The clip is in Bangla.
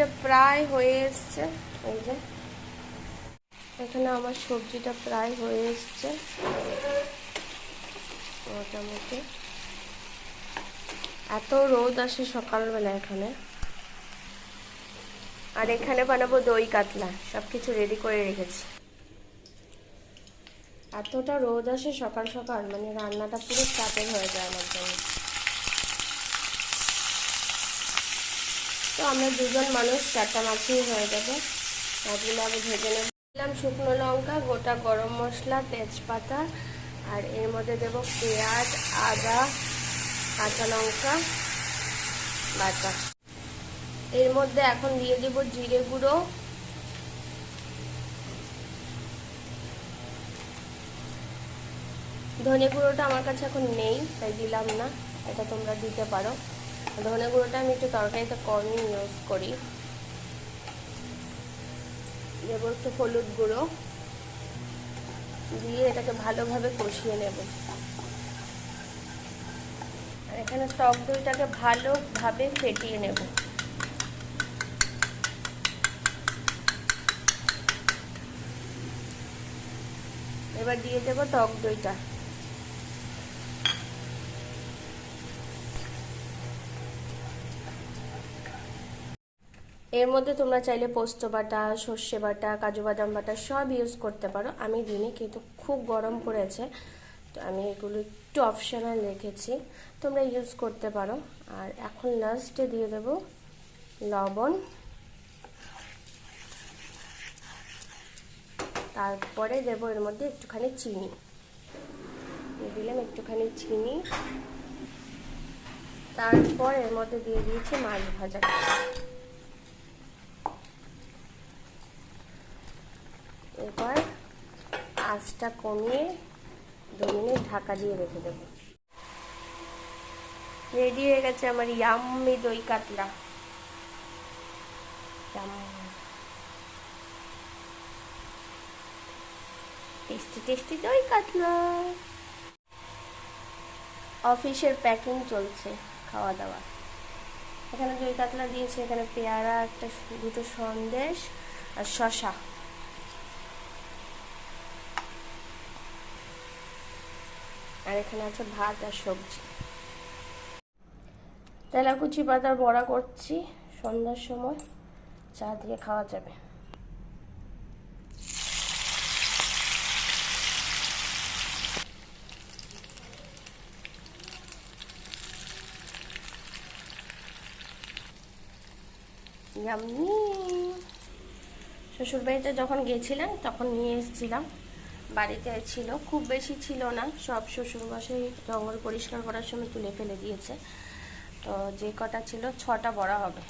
সবজিটা প্রায় হয়ে এসছে। এই যে, এখানে আমার সবজিটা প্রায় হয়ে এসছে। মোটামুটি। এত রোদ আসে সকালবেলা এখানে। আর এখানে বানাবো দই কাতলা সব কিছু রেডি করে রেখেছি। এতটা রোদ আসে সকাল সকাল মানে রান্নাটা পুরো চাপের হয়ে যায় আমার জন্য। তো আমরা দুজন মানুষ, চারটা মাছই হয়ে যাবে। মাছগুলো আমি ভেজে নেব। দিলাম শুকনো লঙ্কা, গোটা গরম মশলা, তেজপাতা, আর এর মধ্যে দেব পেঁয়াজ, আদা, কাঁচা লঙ্কা, বাটা। এর মধ্যে এখন দিয়ে দেব জিরে গুঁড়ো। ধনে গুঁড়োটা আমার কাছে এখন নেই, তাই দিলাম না। এটা তোমরা দিতে পারো। ধনে গুঁড়োটা আমি একটু তরকারিতে কমই ইউজ করি। দেবো একটু হলুদ গুঁড়ো। দিয়ে এটাকে ভালোভাবে কষিয়ে নেব। আর এখানে টক দইটাকে ভালোভাবে ফেটিয়ে নেব। এবার দিয়ে দেবো টক দইটা। এর মধ্যে তোমরা চাইলে পোস্ত বাটা, সর্ষে বাটা, কাজু বাদাম বাটা সব ইউজ করতে পারো। আমি দিনে কিন্তু খুব গরম পড়েছে। তো আমি এগুলো একটু অপশনাল রেখেছি। তোমরা ইউজ করতে পারো। আর এখন লাস্টে দিয়ে দেব লবণ। তারপরে দেবো এর মধ্যে একটুখানি চিনি। দিলাম একটুখানি চিনি। তারপর এর মধ্যে দিয়ে দিয়েছি মাছ ভাজা। এবার আঁচটা কমিয়ে দু মিনিট ঢাকা দিয়ে রেখে দেবো। রেডি হয়ে গেছে আমার ইয়াম্মি দই কাতলা। টেস্টি টেস্টি দই কাতলা। অফিসের প্যাকিং চলছে খাওয়া দাওয়া। এখানে দই কাতলা দিয়েছে, এখানে পেয়ারা, একটা দুটো সন্দেশ আর শশা আর এখানে আছে ভাত আর সবজি। তেলাকুচি পাতার বড়া করছি, সন্ধ্যার সময় চা দিয়ে খাওয়া যাবে। শ্বশুরবাড়িতে যখন গেছিলাম তখন নিয়ে এসেছিলাম। বাড়িতে ছিল, খুব বেশি ছিল না। সব শ্বশুরমশাই জঙ্গল পরিষ্কার করার সময় তুলে ফেলে দিয়েছে। তো যে কটা ছিল, ছটা বড়া হবে।